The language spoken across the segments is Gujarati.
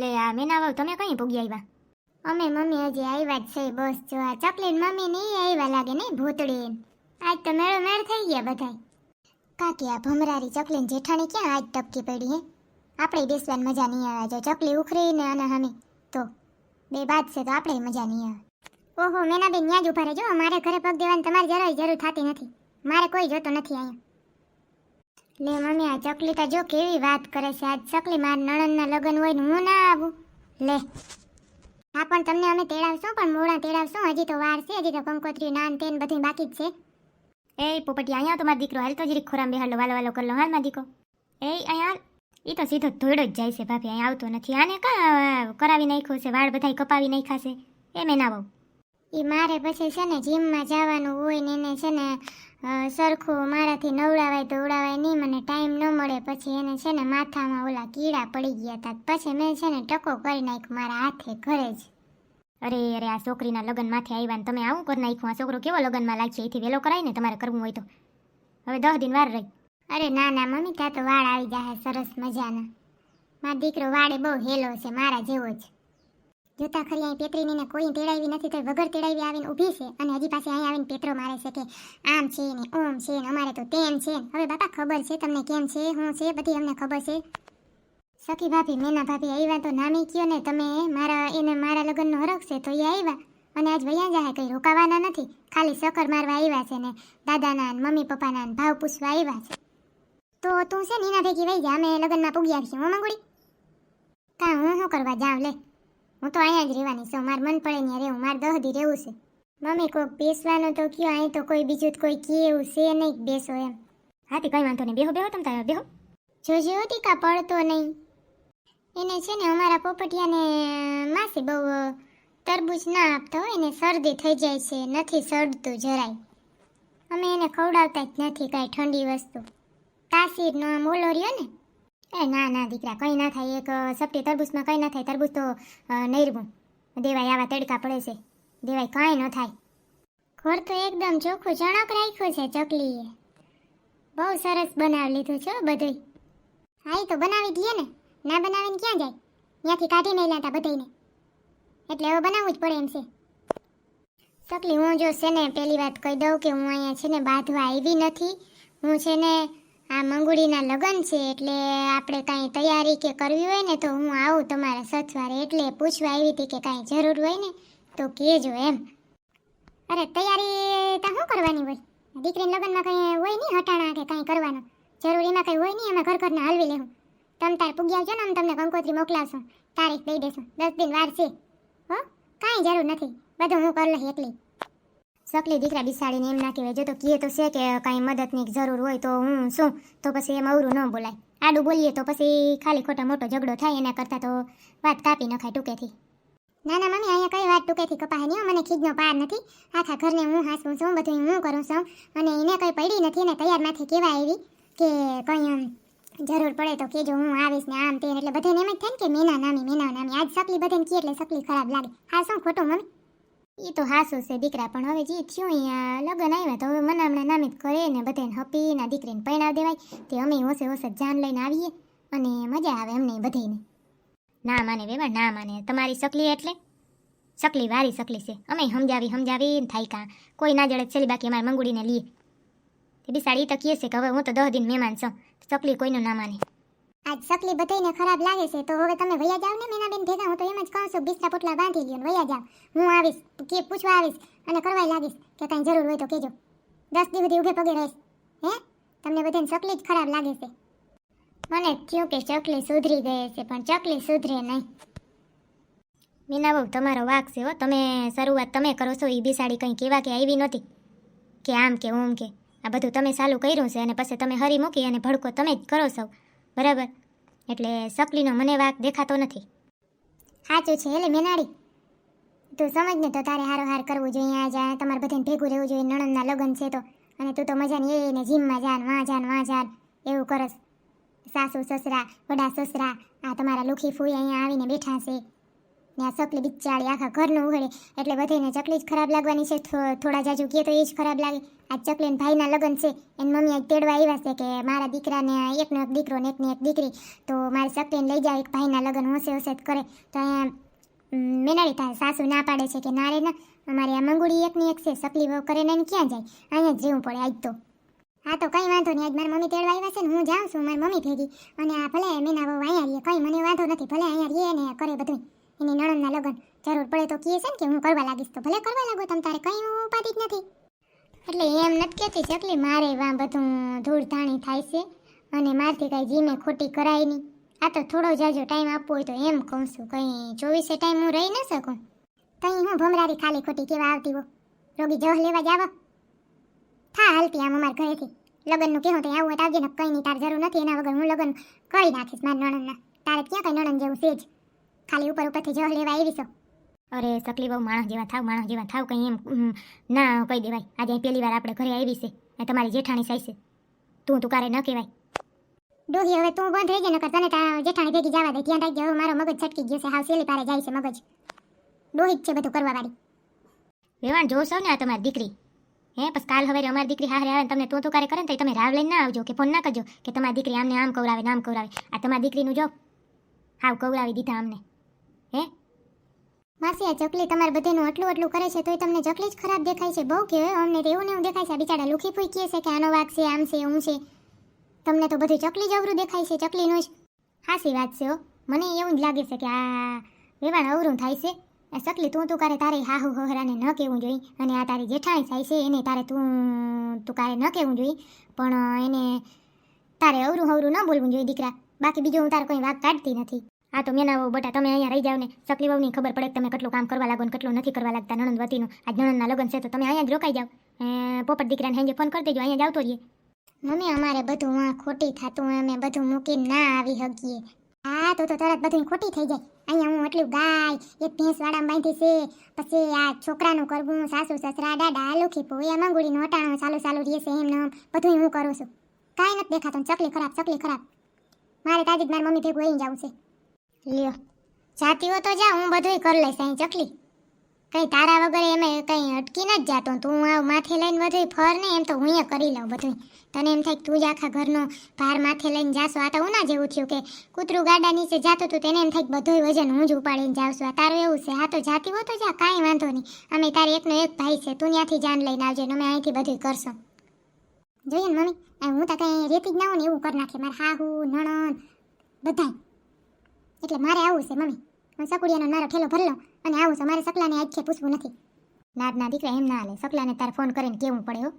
લે, આ મેના વાવ તમે કઈ ભોગી આવ્યા? અમે મમ્મી હજી આવ્યા જ છે બસ જો આ ચકલીન મમ્મી ને આવ્યા લાગે ને ભૂતડી આજ તો મેળો મેળ થઈ ગયા બધાય. કાકી, આ ભમરારી ચકલીન જેઠાણી ક્યાં આજ ટપકી પડી હે? આપણે બેસવાની મજા નહીં આવે. જો ચકલી ઉખરી ને આના હમે તો બે બાદ છે તો આપણે મજા નહીં આવે. ઓહો, મેનાબેન ત્યાં જ ઊભા રહેજો મારે ઘરે પગ દેવાની તમારી જરાય જરૂર થતી નથી. મારે કોઈ જોતો નથી અહીંયા. લે મમ્મી, આ ચકલી તો જો કેવી વાત કરે છે. આજ ચકલી મારા નણંદના લગ્ન હોય ને હું ના આવું. લે. હા, પણ તમને અમે તેડાવશું, પણ મોડા તેડાવશું. હજી તો વાર છે, હજી તો કંકોત્રી, નાન, તેન બધું બાકી જ છે. એ પોપટી અહીંયા તો મારો દીકરો હાલ તો જરીક ખોરામ બેહાડલો, વાલો વાલો કરલો, હાલ મારો દીકરો. એ અહીંયા એ તો સીધો ધોડો જ જાય છે, ભાભી, અહીંયા આવતો નથી. આને કા કરાવી નાખ્યો છે, વાળ બધાય કપાવી નાખ્યા છે. એ મેના બહુ એ મારે પછી છે ને જીમમાં જવાનું હોય ને એને છે ને સરખું મારાથી નવડાવાય તો ઉડાવાય નહીં મને ટાઈમ ન મળે. પછી એને છે ને માથામાં ઓલા કીડા પડી ગયા હતા પછી મેં છે ને ટકો કરી નાખ્યો મારા હાથે ઘરે જ. અરે અરે આ છોકરીના લગ્ન માથે આવ્યા ને તમે આવું કરી નાખ્યું? આ છોકરો કેવો લગ્નમાં લાગશે એથી વહેલો કરાય ને તમારે કરવું હોય તો. હવે દસ દિન વાર રહી. અરે ના ના મમ્મી ત્યાં તો વાળ આવી જાય સરસ મજાના. મારો દીકરો વાળે બહુ હેલો છે મારા જેવો જ. જોતા ખરી અહીં પેતરીને કોઈ તેડાવી નથી તો વગર તેડાવી આવીને ઊભી છે અને હજી પાસે અહીં આવીને પેતરો મારે છે કે આમ છે ને ઓમ છે ને અમારે તો તેમ છે હવે બાપા ખબર છે તમને કેમ છે, હું છે, બધી અમને ખબર છે. સખી ભાભી, મેના ભાભી આવ્યા તો નામી કયો ને તમે, મારા એને મારા લગ્નનો હરખ છે તો એ આવ્યા. અને આજ વૈયા જાહે, કંઈ રોકાવાના નથી. ખાલી સકર મારવા આવ્યા છે ને દાદાના મમ્મી પપ્પાના ભાવ પૂછવા આવ્યા છે. તો તું છે ને એના ભેગી વહી જા, અમે લગ્નમાં પૂગ્યા છીએ હું મંગુડી. કા હું શું કરવા જાઉં, લે. હું તો અહીંયા જ રહેવાની છું. મારે મન પડે ને રહેવું. મારે દહદી રહેવું છે. મમ્મી કોઈક બેસવાનું તો કયો અહીં તો કોઈ બીજું તો કોઈ કે એવું છે નહીં બેસો એમ. હાથી કંઈ વાંધો નહીં. બેહો બેહો તમે તારે બેહો. જોજો હતી કા પડતો નહીં. એને છે ને અમારા પોપટિયાને માસી બહુ તરબૂચ ના આપતા હોય ને શરદી થઈ જાય છે. નથી સડતું જરાય. અમે એને ખવડાવતા જ નથી કાંઈ ઠંડી વસ્તુ. તાસીરનો આમ ઓલો રહ્યો ને એ, ના ના, દીકરા, કંઈ ના થાય. એક સપટી તરબૂચમાં કંઈ ના થાય. તરબૂચ તો નૈરવું દેવાય આવા તડકા પડે છે. દેવાય કાંઈ ન થાય. ઘર તો એકદમ ચોખ્ખું ચણક રાખ્યું છે ચકલીએ. બહુ સરસ બનાવી લીધું છે બધું હા એ તો બનાવી દઈએ ને. ના બનાવીને ક્યાં જાય? ત્યાંથી કાઢી નહીં લેતા બધાને એટલે હવે બનાવવું જ પડે એમ છે. ચકલી, હું જો છે ને પહેલી વાત કહી દઉં કે હું અહીંયા છે ને બાંધવા આવી નથી. હું છે ને આ મંગુડીના લગ્ન છે એટલે આપણે કાંઈ તૈયારી કે કરવી હોય ને તો હું આવું તમારા સથવારે એટલે પૂછવા આવી હતી કે કાંઈ જરૂર હોય ને તો કહેજો એમ. અરે તૈયારી તો શું કરવાની હોય દીકરીના લગ્નમાં કંઈ હોય નહીં હટાણા કે કાંઈ કરવાનું? જરૂર એમાં કંઈ હોય નહીં અમે ઘર ઘરના હલવી લેવું. તમ તાર પૂગી આવજો ને તમને કંકોત્રી મોકલાવશું. તારીખ દઈ દેશું. દસ દિન વાર છે. હો? કાંઈ જરૂર નથી. બધું હું કરી લઈ એકલી. સકલી દીકરા બિસાડીને એમ ના કહેવાય. જો તો કહે તો છે કે કાંઈ મદદની જરૂર હોય તો હું શું? તો પછી એમ અવરું ન બોલાય. આડું બોલીએ તો પછી ખાલી ખોટો મોટો ઝઘડો થાય, એના કરતાં તો વાત કાપી નખાય ટૂંકેથી. ના ના મમ્મી અહીંયા કઈ વાત ટૂંકેથી કપાય નહીં મને ખીજનો પાર નથી. આખા ઘરને હું હાસું છું બધું હું કરું છું. અને એને કંઈ પડી નથી એને તૈયારમાંથી કહેવાય આવી કે કંઈ જરૂર પડે તો કેજો હું આવીશ ને આમ તે એટલે બધાને એમ જ થાય ને કે મેના નામી મેના નામી. આજ સકલી બધાને કે એટલે સકલી ખરાબ લાગે. હા, શું ખોટું મમ્મી? એ તો હાસો છે દીકરા, પણ હવે જે થયું અહીંયા લગ્ન આવ્યા તો હવે મનામણા નામે જ કરે ને બધાને હપી ના દીકરીને પરણાવ દેવાય. તે અમે હોશે હોશે જાન લઈને આવીએ અને મજા આવે એમને બધાને ના માને વેવા ના માને. તમારી સકલી એટલે? સકલી વારી સકલી છે. અમે સમજાવી સમજાવી થાય કાં? કોઈ ના જડે છેલ્લી બાકી અમારે મંગુડીને લઈએ તે બિસાડી કહે છે કે હવે હું તો દસ દિન મહેમાન છું. સકલી કોઈનું ના માને. આજ સકલી બધાને ખરાબ લાગે છે, તો હવે તમે વયા જાવ ને મેનાબેન ભેગા, હું તો એમ જ કહું છું બિસ્તા પોટલા બાંધી લ્યો વયા જાવ હું આવીશ, કે પૂછવા આવીશ અને કરવાય લાગીશ, કે કાંઈ જરૂર હોય તો કહેજો. દસ દી સુધી ઊભે પગે રહીશ, હે? તમને બધાને ચકલી જ ખરાબ લાગે છે. મને થયું કે ચકલી સુધરી ગઈ છે, પણ ચકલી સુધરે નહીં. મીના બહુ તમારો વાક છે હો, તમે શરૂઆત તમે કરો છો એ બિસાડી કંઈ કેવા કે આવી નહોતી. કે આમ કે ઓમ કે, આ બધું તમે ચાલુ કર્યું છે, અને પછી તમે હરી મૂકી અને ભડકો તમે જ કરો છો. બરાબર. એટલે સકલીનો મને વાક દેખાતો નથી. સાચું છે એટલે મેનાડી. તું સમજ ને તો તારે હારો હાર કરવું જોઈએ આ જા તમારે બધાને ભેગું રહેવું જોઈએ, નણંદના લગ્ન છે તો. અને તું તો મજાની ને જીમમાં જાન, વાં જાન વાં જાન, એવું કરસ. સાસુ, સસરા, વડા, સસરા, આ તમારા લુખી ફૂઈ અહીંયા આવીને બેઠા છે. ને આ સકલી બિચારી આખા ઘરનું ઉઘડે. એટલે બધાને ચકલી જ ખરાબ લાગવાની છે. થોડા જાજુ કહે તો એ જ ખરાબ લાગે. આ ચકલીને ભાઈના લગ્ન છે. એની મમ્મી આજ તેડવા આવ્યા છે કે મારા દીકરાને એકનો એક દીકરો ને એકની એક દીકરી. તો મારી ચકલીને લઈ જાવ એક ભાઈના લગ્ન હોશે હોશે કરે. તો અહીંયા મેનાળી તારે સાસુ ના પાડે છે કે ના રે ના. અમારે આ મંગુડી એકની એક છે. સકલી વહુ કરે ને ક્યાં જાય? અહીંયા જ રહેવું પડે આજ તો. હા તો કંઈ વાંધો નહીં. આજ મારી મમ્મી તેડવા આવ્યા છે ને હું જાઉં છું. મારી મમ્મી ભેગી. અને આ ભલે મેના બહુ અહીંયા રહીએ, કંઈ મને વાંધો નથી. ભલે અહીંયા રહીએ ને કરે બધું એની નણંદના લગ્ન. જરૂર પડે તો કહે છે ને કે હું કરવા લાગીશ તો ભલે કરવા લાગો તમ તારે, કંઈ ઉપાધિ જ નથી. એટલે એમ નથી ચકલી મારે વા બધું ધૂળ ધાણી થાય છે અને મારથી કાંઈ જીમે ખોટી કરાય નહીં. આ તો થોડો જાજો ટાઈમ આપવો હોય તો એમ કહું છું, કંઈ ચોવીસે ટાઈમ હું રહી ન શકું. કઈ હું ભમરારી ખાલી ખોટી કેવા આવતી હો? રોગી જહ લેવા જાવ? થા હાલતી આમ અમારા ઘરેથી. લગ્નનું કહેવું તો આવું આવજે ને કંઈ નહીં, તાર જરૂર નથી એના વગર હું લગ્ન કરી નાખીશ મારા નણંદના. તારે ક્યાં કંઈ નણંદ જેવું છે જ? ખાલી ઉપર ઉપરથી જહ લેવા આવી છો? અરે સકલી બહુ માણસ જેવા થાવ માણસ જેવા થાવ કંઈ એમ. ના કહી દેવાય. આજે પહેલી વાર આપણે ઘરે આવી છે અને તમારી જેઠાણી સાઈ છે. તું તું કારે ન કહેવાય. ડોહી હવે તું બંધ રહી જાય નકર તને તારા જેઠાણી ભેગી જવા દે. ધ્યાન રાખજે હવે મારો મગજ છટકી ગયો છે. હાવ સેલી પારે જાય છે મગજ. ડોહી જ છે બધું કરવા વાળી વેવાણ જોશો ને આ તમારી દીકરી. હે બસ કાલ હવે અમારી દીકરી હારે આવે તમને તું તું કાર્ય કરે ને તમે રાવ લઈને ના આવજો કે ફોન ના કરજો કે તમારી દીકરી આમને આમ કવરાવે આમ કવરાવે. આ તમારી દીકરીનું જો. હાવ કવરાવી દીધા અમને. માસી, આ ચકલી તમારે બધાનું આટલું આટલું કરે છે, તોય તમને ચકલી જ ખરાબ દેખાય છે? બહુ કે અમને તો એવું એવું દેખાય છે. બિચારા લુખી ફૂઈ છે કે આનો વાગ છે, આમ છે હું છે. તમને તો બધું ચકલી જ અવરું દેખાય છે, ચકલીનું જ. હાસી વાત છે મને એવું જ લાગે છે કે આ વેવાણ અવરું થાય છે. આ ચકલી તું તું કારે તારે હાહુ હોહરાને ન કહેવું જોઈએ અને આ તારી જેઠાણી થાય છે, એને તારે તું તું કારે ન કહેવું જોઈએ પણ એને તારે અવરું હવરું ન બોલવું જોઈએ દીકરા. બાકી બીજું હું તારે કોઈ વાત કાઢતી નથી. આ તો મેના વહુ બટા, તમે અહીંયા રહી જાવ ને, સકલી વહુની ખબર પડે તમે કેટલું કામ કરવા લાગો ને કેટલું નથી કરવા લાગતા નણંદ વતીનું. નણંદના લગ્ન છે તો તમે અહીંયા જ રોકાઈ જાવ પોપટ દીકરાને હેંજે ફોન કરી દેજો, અહીંયા જ રહીએ. મમ્મી, અમારે બધું આ ખોટી થતું, અમે બધું મૂકીને ના આવી શકીએ. હા, તો તો તરત બધું ખોટી થઈ જાય. અહીંયા હું એટલું ગાય, એક ભેંસ વાડામાં બાંધી છે, પછી આ છોકરાનું કરવું, સાસુ, સસરા, દાદા લુખી પોયા મંગુડીનું અટાણું ચાલુ ચાલુ રહે એમ નામ બધું હું કરું છું. કાંઈ નથી દેખાતું, ચકલી ખરાબ ચકલી ખરાબ. મારે તાજી મારી મમ્મી ભેગું અહીં જવું છે. લ્યો. જાતી હો તો જા, હું બધુંય કરી લઈશ અહીં ચકલી. કઈ તારા વગર એમે કઈ અટકી ન જ જાતો. તું આ માથે લઈને બધું ફર ને, એમ તો હું કરી લઉં બધુંય. તને એમ થાય તું જ આખા ઘરનો ભાર માથે લઈને જાશો. આ તો ના જેવું થયું કે કૂતરું ગાડા નીચે જાતું હતું, તેને એમ થાય બધું વજન હું જ ઉપાડીને જાઉં છું. તારું એવું છે? હા તો જાતી હો તો જા, કાંઈ વાંધો નહીં. અમે તારે એકનો એક ભાઈ છે, તું ત્યાંથી જાન લઈને આવજે અમે અહીંથી બધું કરશું. જોઈએ ને મમ્મી હું તો કંઈ રેતી જ ના હોઉં ને એવું કરી નાખે. મારે હાહુ, નણંદ, બધાય. એટલે મારે આવું છે, મમ્મી. હું સકુડિયાનો મારો ઠેલો ભરી લઉં અને આવું છે, મારે સકલાને આખે પૂછવું નથી. નાદના દીકરા એમ ના હાલે. સકલાને તારે ફોન કરીને કેવું પડે હો?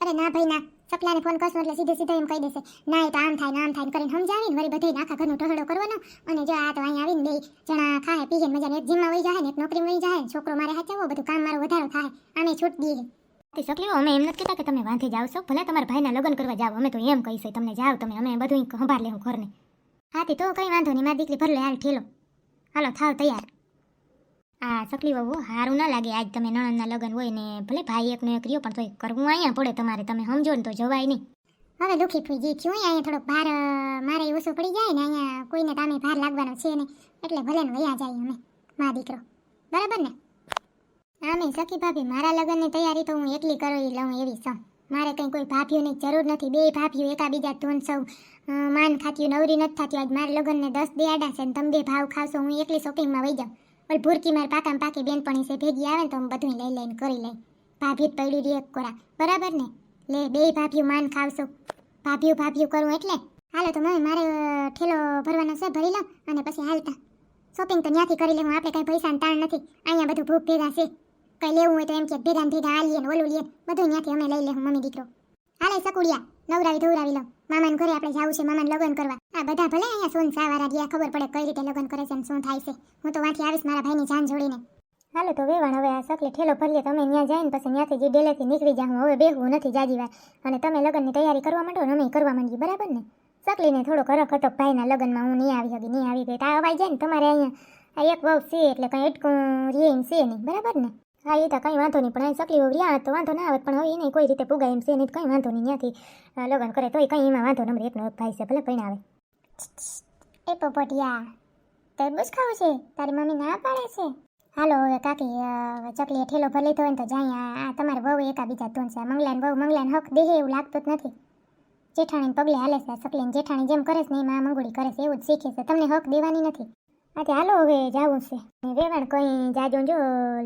અરે ના ભાઈ, ના. સકલાને ફોન કરશું એટલે સીધે સીધો એમ કહી દેશે. ના, એ તો આમ થાય ને આમ થાય ને કરીને સમજાવીને વળી બધે આખા ઘરનો ટહડો કરવાનો. અને જો આ તો અહીં આવીને બે જણા ખાય, પીએ ને મજાને એક જીમમાં વહી જાય ને એક નોકરીમાં વહી જાય છોકરો મારે હાચવો બધું કામ મારો વધારો થાય. આમે છૂટ દઈએ. તે સકલીઓ અમે એમ નથી કહેતા કે તમે વાંધે જાવ છો. ભલે તમારા ભાઈના લગ્ન કરવા જાવ અમે તો એમ કહીશું તમને જાવ તમે, અમે બધું સંભાળ લેવું ઘરને. હાથી તો કંઈ વાંધો નહીં, મારી દીકરી ભરલે હાલ ઠેલો. હાલો, થાવ તૈયાર. આ સકલી બાબુ સારું ના લાગે આજ તમે નણંદના લગ્ન હોય ને, ભલે ભાઈ એકનો એક રહ્યો, પણ તોય કરવું અહીંયા પડે તમારે, તમે સમજો ને તો જવાય નહીં. હવે દુઃખી થઈ જે છું, અહીંયા થોડોક ભાર મારે ઓછો પડી જાય ને, અહીંયા કોઈને તામે ભાર લાગવાનો છે ને એટલે ભલે ને વયા જાય અમે, મા દીકરો. બરાબર ને? આમે સખી ભાભી મારા લગ્નની તૈયારી તો હું એકલી કરી લઉં એવી છું મારે કંઈ કોઈ ભાભીઓની જરૂર નથી. બે ભાભીઓ, એકાબીજા ધોન સૌ માન ખાત્યું નવરી નથી થતી. આજ મારા લગ્નને દસ દેડા છે તમે બે ભાવ ખાવશો, હું એકલી શોપિંગમાં વહી જાઉં. ઓલ ભૂરકી મારી પાકામાં પાકી બેનપણી છે, ભેગી આવે ને તો હું બધું લઈ લઈને કરી લઈ. ભાભી જ પડી રહી એક કોરા. બરાબર ને? લે, બે ભાભીઓ માન ખાવશો. ભાભીઓ ભાભીઓ કરું એટલે. હાલો તો મમ્મી મારે ઠેલો ભરવાનો છે, ભરી લઉં અને પછી હાલતા. શોપિંગ તો ત્યાંથી કરી લેવું આપણે કાંઈ પૈસાની તાણ નથી. અહીંયા બધું ભૂખ ભેગા છે. કંઈ લેવું હોય તો એમ કે ભેગા ભેગા આ લઈએ ને ઓલું લઈએ બધું ત્યાંથી અમે લઈ લેવું મમ્મી દીકરો. હાલે સકુડિયા, નવરાવી ધોવરાવી લઉં મામાને ઘરે આપણે જવું છે, મામાને લગ્ન કરવા. આ બધા ભલે અહીંયા સોન સાવારા રહ્યા, ખબર પડે કઈ રીતે લગ્ન કરે છે અને શું થાય છે. હું તો વાંથી આવીશ મારા ભાઈની જાન જોડીને. હાલો તો વેવાણ હવે આ સકલે ઠેલો ભરીએ તમે ત્યાં જાય ને પછી ત્યાંથી જે ડેલેથી નીકળી જાઉં હવે બેહવું નથી જાજી વાર અને તમે લગ્નની તૈયારી કરવા માંડો ને અમે કરવા માંડીએ, બરાબર ને? સકલીને થોડો કરક હતો ભાઈના લગ્નમાં હું નહીં આવી હતી નહીં આવી ગઈ. તો આ અવાય જાય ને તમારે અહીંયા. આ એક વહુ છે એટલે કંઈ અટકું રે છે નહીં, બરાબર ને? હા, એ તો કંઈ વાંધો નહીં, પણ અહીં સકલી વહુ તો વાંધો ના આવે, પણ હવે એને કોઈ રીતે પુગાય એમ છે તો કંઈ વાંધો નહીં ત્યાંથી લગ્ન કરે, તોય કંઈ એમાં વાંધો નંબર એકનો ભાઈ છે, ભલે આવે એ પોપટિયા તરબૂચ ખાવું છે, તારી મમ્મી ના પાડે છે? હાલો, હવે કાકી ચકલીએ ઠેલો ભરી લીધો ને તો જાય, આ- તમારે વહુ એકા બીજા ધોન છે મંગલાન વહુ, મંગલાન હક દેહે એવું લાગતું જ નથી. જેઠાણીને પગલે હાલે છે સકલીને જેઠાણી જેમ કરે છે ને, એમાં મંગોળી કરે છે, એવું જ શીખે છે, તમને હક દેવાની નથી. તે હાલો હવે જાવું છે. વેવાણ કંઈ જાજો જો,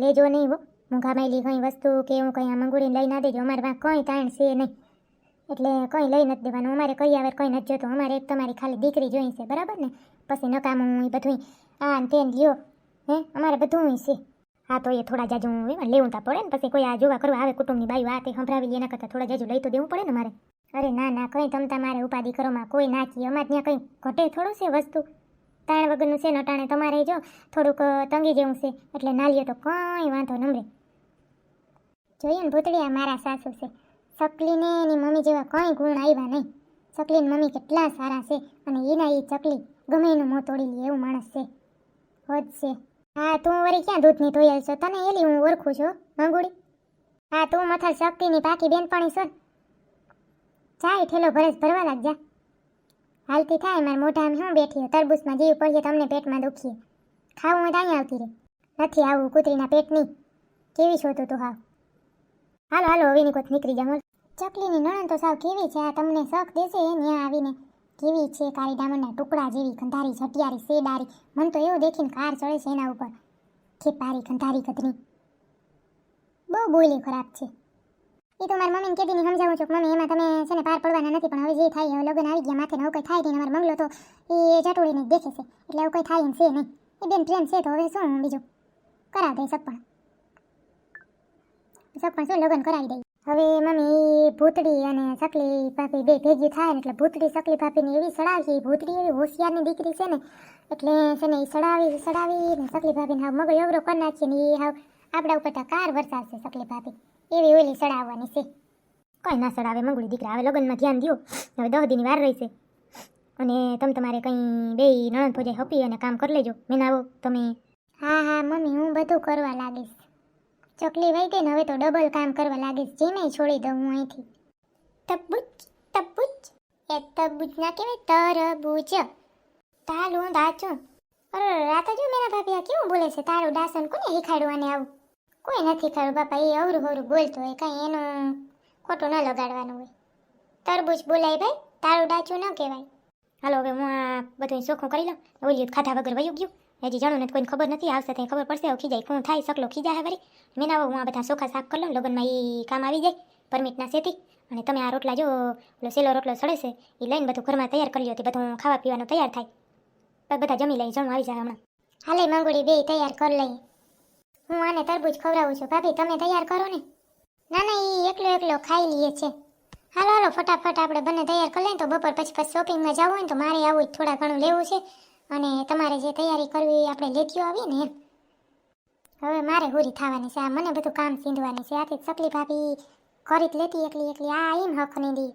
લેજો નહીં હો. મૂંઘામાં કંઈ વસ્તુ કે હું કંઈ આ મંગોડીને લઈ ના દેજો. અમારે પાસે કંઈ તાણ છે નહીં. એટલે કંઈ લઈ નથી દેવાનું. અમારે કઈ આવે કંઈ નથી જોતું. અમારે એક તમારી ખાલી દીકરી જોઈ છે. બરાબર ને? પછી નકામું એ બધું આ ને તેને લ્યો. હે? અમારે બધું છે. હા તો એ થોડા જાજુ એમાં લેવું તા પડે ને. પછી કોઈ આ જોવા કરવા આવે કુટુંબની બાયું આ તે સંભળાવી એના કરતાં થોડા જાજુ લઈ તો દેવું પડે ને મારે. અરે ના ના, કંઈ તમ તમારે ઉપાધિ કરોમાં કોઈ નાખી. અમારે ત્યાં કંઈ ઘટે થોડું છે વસ્તુ? તાણ વગરનું છે નટાણે તમારે જો થોડુંક તંગી જેવું છે, એટલે ના લ્યો તો કંઈ વાંધો નમરે. જોઈએ ને ભૂતળિયા મારા સાસુ છે. સકલીને એની મમ્મી જેવા કંઈ ગુણ આવ્યા નહીં. ચકલીની મમ્મી કેટલા સારા છે અને એના એ ચકલી ગમે એનું મોં તોડી લે એવું માણસ છે. હોજ છે. હા, તું વળી ક્યાં દૂધની ધોયેલ છો તને એલી હું ઓળખું છું, મંગુડી. હા, તું મથર શક્તિની પાકી બેનપણી છો. ચાય ઠેલો ભરેશ ભરવા લાગ જા હાલતી થાય મારા મોઢામાં શું બેઠી તરબૂચમાં જીવ પડીએ તમને પેટમાં દુખીએ. ખાવું હોય ત્યાં આવતી રે નથી આવું કૂતરીના પેટની. કેવી છો તું હાવ? હાલો હાલો હવે ની કોત નીકળી જા ચકલીની નણંદ તો સાવ કેવી છે, આ તમને શખ દેશે ત્યાં આવીને. કેવી છે કાળી ડામરના ટુકડા જેવી ગંધારી ઝટિયારી સેડારી મન તો એવું દેખીને કાર ચડે છે એના ઉપર. ખેપારી ગંધારી કતરી બહુ બોલી ખરાબ છે. એ તો મારા મમ્મીને કેદીની સમજાવું છું કે મમ્મી, એમાં તમે છે ને પાર પડવાના નથી, પણ હવે જે થાય, હવે લગ્ન આવી ગયા, માથે નવું કંઈ થાય નહીં અમારો બંગલો, તો એ જટોડીને દેખે છે. એટલે એવું કંઈ થાય એમ છે નહીં. એ બેન ટ્રેન છે, તો હવે શું બીજું? કરાવી દઈ સગપણ. સગપણ શું? લગ્ન કરાવી દઈ હવે મમ્મી ભૂતડી અને સકલી પાપી બે ભેગી થાય ને, એટલે ભૂતડી, સકલી પાપીને એવી સડાવી, ભૂતડી એવી હોશિયારની દીકરી છે ને, એટલે છે ને એ સડાવી સડાવી ને સકલી પાપીને હાવ મગજ અવરો કરી નાખીએ ને એ હાવ આપણા ઉપર તો કાર વરસાવશે સકલી ભાભી એવી ઓલી સડાવવાની છે. કોઈ ના સડાવે મંગળી દીકરા હવે લગ્નમાં ધ્યાન દો હવે દહ દીની વાર રહી છે અને તમે તમારે કંઈ બે નણંદ ભોજાઈ હપી અને કામ કરી લેજો. મેનાવો તમે. હા હા મમ્મી હું બધું કરવા લાગીશ. ચકલી વહી ગઈ ને હવે તો ડબલ કામ કરવા લાગીશ. જેને છોડી દઉં હું અહીંથી. તબુચ તબુચ. એ તબુચ ના કહેવાય તરબૂચ. તાલું દાચું અરે રાતા જો મેરા ભાભી આ કેવું બોલે છે? તારું દાસન કોને શીખાડ્યું અને આવું? કોઈ નથી ખરું બાપા, એ અવરું હવરું બોલતો હોય, કાંઈ એનું ખોટું ન લગાડવાનું હોય. તરબૂચ બોલાય ભાઈ, તારું ડાચું ન કહેવાય. હાલો, હવે હું આ બધું ચોખ્ખું કરી લઉં ઓલી ખાધા વગર વયું ગયું. હજી જાણું નથી, કોઈને ખબર નથી, આવશે ત્યાં ખબર પડશે ખીજાય કોણ થાય, સકલો ખીજા હે વળી મેં ના હું આ બધા ચોખા સાફ કરી લઉં, લગ્નમાં એ કામ આવી જાય, પરમિટના સેથી અને તમે આ રોટલા જો, ઓલો સેલો રોટલો સડે છે એ લઈને બધું ઘરમાં તૈયાર કરી લો બધું ખાવા પીવાનું તૈયાર થાય. બધા જમી લઈ જમવા આવી જાય હમણાં. હાલે, મંગોડી બે તૈયાર કરી લઈએ હું આને તરબૂચ ખવડાવું છું. ભાભી, તમે તૈયાર કરો ને. ના ના એ એકલો એકલો ખાઈ લઈએ છે. હાલો હાલો, ફટાફટ આપણે બંને તૈયાર કરી લઈએ તો બપોર પછી પછી શોપિંગમાં જવું હોય ને તો મારે આવું જ થોડા ઘણું લેવું છે. અને તમારે જે તૈયારી કરવી એ આપણે લેતીઓ આવીએ ને એમ. હવે મારે હુરી થવાની છે. આ મને બધું કામ સીંધવાની છે. આથી ચકલી ભાભી કરી જ લેતી એકલી એકલી. આ એમ હક નહીં દી.